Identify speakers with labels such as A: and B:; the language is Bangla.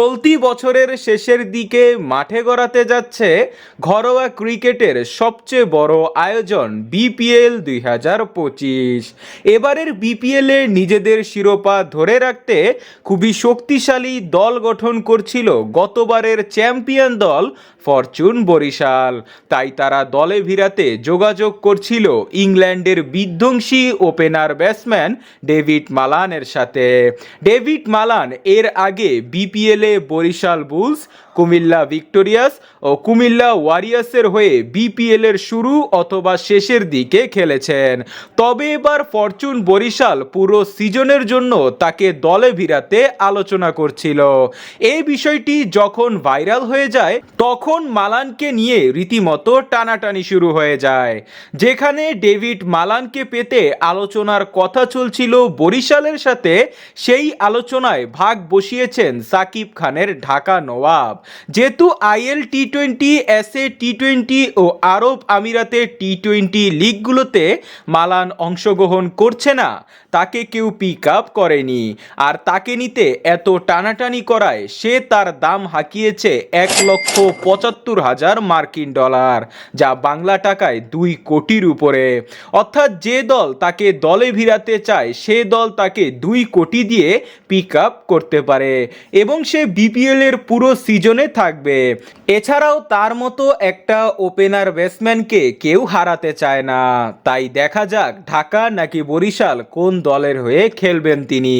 A: চলতি বছরের শেষের দিকে মাঠে গড়াতে যাচ্ছে ঘরোয়া ক্রিকেটের সবচেয়ে বড় আয়োজন বিপিএল দুই হাজার পঁচিশ। এবারের বিপিএলে নিজেদের শিরোপা ধরে রাখতে খুবই শক্তিশালী দল গঠন করছিল গতবারের চ্যাম্পিয়ন দল ফরচুন বরিশাল। তাই তারা দলে ভিড়াতে যোগাযোগ করছিল ইংল্যান্ডের বিধ্বংসী ওপেনার ব্যাটসম্যান ডেভিড মালানের সাথে। ডেভিড মালান এর আগে বিপিএলে বরিশাল বুলস, কুমিল্লা ভিক্টোরিয়াস ও কুমিল্লা ওয়ারিয়ার্সের হয়ে বিপিএল এর শুরু অথবা শেষের দিকে খেলেছেন। তবে এবার ফরচুন বরিশাল পুরো সিজনের জন্য তাকে দলে ভিড়াতে আলোচনা করছিল। এই বিষয়টি যখন ভাইরাল হয়ে যায়, তখন মালানকে নিয়ে রীতিমতো টানাটানি শুরু হয়ে যায়। যেখানে ডেভিড মালানকে পেতে আলোচনার কথা চলছিল বরিশালের সাথে, সেই আলোচনায় ভাগ বসিয়েছেন সাকিব খানের ঢাকা নওয়াব। যেহেতু IL T twenty S A T twenty ও আরব আমিরাতের টি টোয়েন্টি লিগগুলোতে মালান অংশগ্রহণ করছে না তাকে কেউ পিক আপ করেনি। আর তাকে নিতে এত টানাটানি করায় সে তার দাম হাঁকিয়েছে এক লক্ষ পঁচাত্তর হাজার মার্কিন ডলার, যা বাংলা টাকায় দুই কোটির উপরে। অর্থাৎ যে দল তাকে দলে ভিড়াতে চায়, সে দল তাকে দুই কোটি দিয়ে পিক আপ করতে পারে এবং সে বিপিএল এর পুরো সিজনে থাকবে। এছাড়াও তার মতো একটা ওপেনার ব্যাটসম্যানকে কেউ হারাতে চায় না। তাই দেখা যাক ঢাকা নাকি বরিশাল কোন দলের হয়ে খেলবেন তিনি।